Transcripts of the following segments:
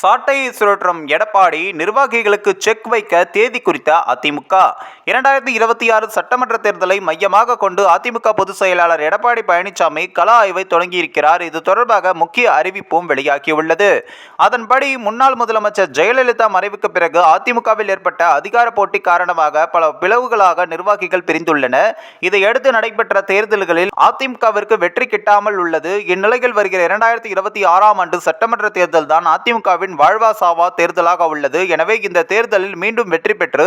சாட்டை சுழற்றும் எடப்பாடி நிர்வாகிகளுக்கு செக் வைக்க தேதி குறித்த அதிமுக. இரண்டாயிரத்தி இருபத்தி ஆறு சட்டமன்ற தேர்தலை மையமாக கொண்டு அதிமுக பொதுச் செயலாளர் எடப்பாடி பழனிசாமி கள ஆய்வை தொடங்கியிருக்கிறார். இது தொடர்பாக முக்கிய அறிவிப்பும் வெளியாகியுள்ளது. அதன்படி முன்னாள் முதலமைச்சர் ஜெயலலிதா மறைவுக்கு பிறகு அதிமுகவில் ஏற்பட்ட அதிகார போட்டி காரணமாக பல பிளவுகளாக நிர்வாகிகள் பிரிந்துள்ளன இதையடுத்து நடைபெற்ற தேர்தல்களில் அதிமுகவிற்கு வெற்றி கிட்டாமல் உள்ளது. இந்நிலையில் வருகிற இரண்டாயிரத்தி இருபத்தி ஆறாம் ஆண்டு சட்டமன்ற தேர்தல் தான் அதிமுகவின் வாழ்வா சாவா தேர்தலாக உள்ளது. எனவே இந்த தேர்தலில் மீண்டும் வெற்றி பெற்று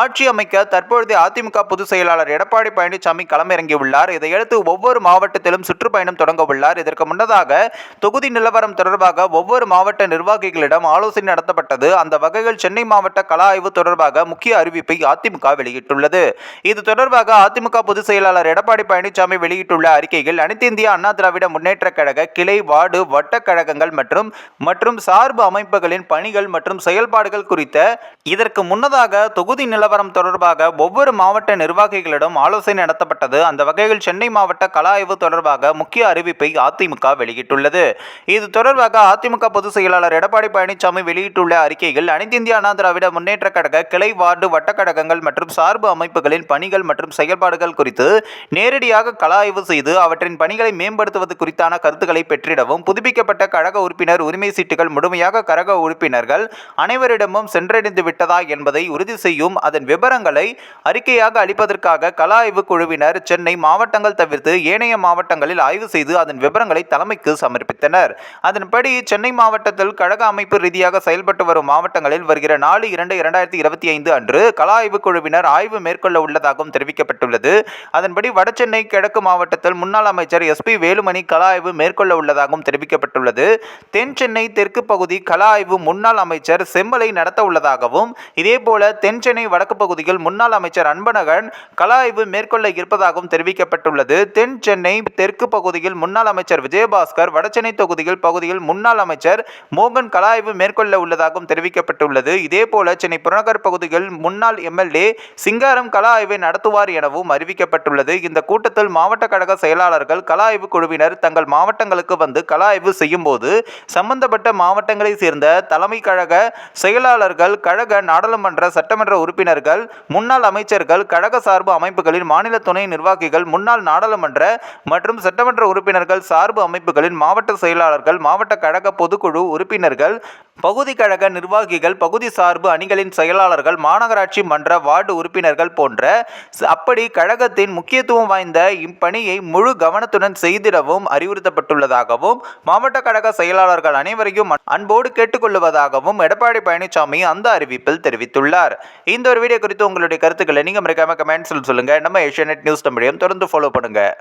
ஆட்சி அமைக்க தற்பொழுதைய அதிமுக பொதுச் செயலாளர் எடப்பாடி பழனிசாமி களமிறங்கியுள்ளார். இதையடுத்து ஒவ்வொரு மாவட்டத்திலும் சுற்றுப்பயணம் தொடங்க உள்ளார். இதற்கு முன்னதாக தொகுதி நிலவரம் தொடர்பாக ஒவ்வொரு மாவட்ட நிர்வாகிகளிடம் ஆலோசனை நடத்தப்பட்டது. அந்த வகையில் சென்னை மாவட்ட கள ஆய்வு தொடர்பாக முக்கிய அறிவிப்பை அதிமுக வெளியிட்டுள்ளது. இது தொடர்பாக அதிமுக பொதுச் செயலாளர் எடப்பாடி பழனிசாமி வெளியிட்டுள்ள அறிக்கையில் அனைத்து இந்திய அண்ணா திராவிட முன்னேற்ற கழக கிளை வார்டு வட்டக் கழகங்கள் மற்றும் மற்றும் சார்பு அமைப்புகளின் பணிகள் மற்றும் செயல்பாடுகள் குறித்த இதற்கு முன்னதாக தொகுதி நிலவரம் தொடர்பாக ஒவ்வொரு மாவட்ட நிர்வாகிகளிடம் ஆலோசனை நடத்தப்பட்டது. அந்த வகையில் சென்னை மாவட்ட கள ஆய்வு தொடர்பாக முக்கிய அறிவிப்பை அதிமுக வெளியிட்டுள்ளது. இது தொடர்பாக அதிமுக பொதுச் செயலாளர் எடப்பாடி பழனிசாமி வெளியிட்டுள்ள அறிக்கையில் அனைத்து இந்திய அண்ணா திராவிட முன்னேற்றக் கழக கிளை வார்டு வட்டக்கழகங்கள் மற்றும் சார்பு அமைப்புகளின் பணிகள் மற்றும் செயல்பாடுகள் குறித்து நேரடியாக கள ஆய்வு செய்து அவற்றின் பணிகளை மேம்படுத்துவது குறித்தான கருத்துக்களை பெற்றிடவும் புதுப்பிக்கப்பட்ட கழக உறுப்பினர் உரிமை சீட்டுகள் முழுமையாக கரக உறுப்பினர்கள் அனைவரிடமும் சென்றடைந்து விட்டதா என்பதை உறுதி செய்யும் அதன் விவரங்களை அறிக்கையாக அளிப்பதற்காக கல ஆய்வு குழுவினர் சென்னை மாவட்டங்கள் தவிர்த்து ஏனைய மாவட்டங்களில் ஆய்வு செய்து அதன் விவரங்களை தலைமைக்கு சமர்ப்பித்தனர். அதன்படி சென்னை மாவட்டத்தில் கழக அமைப்பு ரீதியாக செயல்பட்டு வரும் மாவட்டங்களில் வருகிற நாலு இரண்டு இரண்டாயிரத்தி இருபத்தி ஐந்து அன்று கல ஆய்வு குழுவினர் ஆய்வு மேற்கொள்ள உள்ளதாகவும் தெரிவிக்கப்பட்டுள்ளது. அதன்படி வடசென்னை கிழக்கு மாவட்டத்தில் முன்னாள் அமைச்சர் எஸ்பி வேலுமணி கல ஆய்வு மேற்கொள்ள உள்ளதாகவும் தெரிவிக்கப்பட்டுள்ளது. தென் சென்னை தெற்கு பகுதி கல ஆய்வு முன்னாள் அமைச்சர் செம்மலை நடத்த உள்ளதாகவும் இதேபோல தென் சென்னை வடக்கு பகுதியில் முன்னாள் அமைச்சர் அன்பழகன் கள ஆய்வு மேற்கொள்ள இருப்பதாகவும் தெரிவிக்கப்பட்டுள்ளது. தென் சென்னை தெற்கு பகுதியில் முன்னாள் அமைச்சர் விஜயபாஸ்கர் வடசென்னை தொகுதியில் பகுதியில் முன்னாள் அமைச்சர் மோகன் கள ஆய்வு மேற்கொள்ள உள்ளதாகவும் தெரிவிக்கப்பட்டுள்ளது. இதேபோல சென்னை புறநகர் பகுதியில் முன்னாள் எம்எல்ஏ சிங்காரம் கள ஆய்வை நடத்துவார் எனவும் அறிவிக்கப்பட்டுள்ளது. இந்த கூட்டத்தில் மாவட்ட கழக செயலாளர்கள் கள ஆய்வு குழுவினர் தங்கள் மாவட்டங்களுக்கு வந்து கள ஆய்வு செய்யும் போது சம்பந்தப்பட்ட மாவட்டங்களை சேர்ந்த தலைமை கழக செயலாளர்கள் கழக நாடாளுமன்ற சட்டமன்ற உறுப்பினர்கள் முன்னாள் அமைச்சர்கள் கழக சார்பு அமைப்புகளின் மாநில துணை நிர்வாகிகள் முன்னாள் நாடாளுமன்ற மற்றும் சட்டமன்ற உறுப்பினர்கள் சார்பு அமைப்புகளின் மாவட்ட செயலாளர்கள் மாவட்ட கழக பொதுக்குழு உறுப்பினர்கள் பகுதி கழக நிர்வாகிகள் பகுதி சார்பு அணிகளின் செயலாளர்கள் மாநகராட்சி மன்ற வார்டு உறுப்பினர்கள் போன்ற அப்படி கழகத்தின் முக்கியத்துவம் வாய்ந்த இப்பணியை முழு கவனத்துடன் செய்திடவும் அறிவுறுத்தப்பட்டுள்ளதாகவும் மாவட்ட கழக செயலாளர்கள் அனைவரையும் அன்போடு கேட்டுக்கொள்வதாகவும் எடப்பாடி பழனிசாமி அந்த அறிவிப்பில் தெரிவித்துள்ளார். இந்த ஒரு வீடியோ குறித்து உங்களுடைய கருத்துக்களை நீங்கள் மறக்காம கமெண்ட்ஸில் சொல்லுங்கள் நம்ம ஏஷியநெட் நியூஸ் தமிழையும் தொடர்ந்து ஃபாலோ பண்ணுங்கள்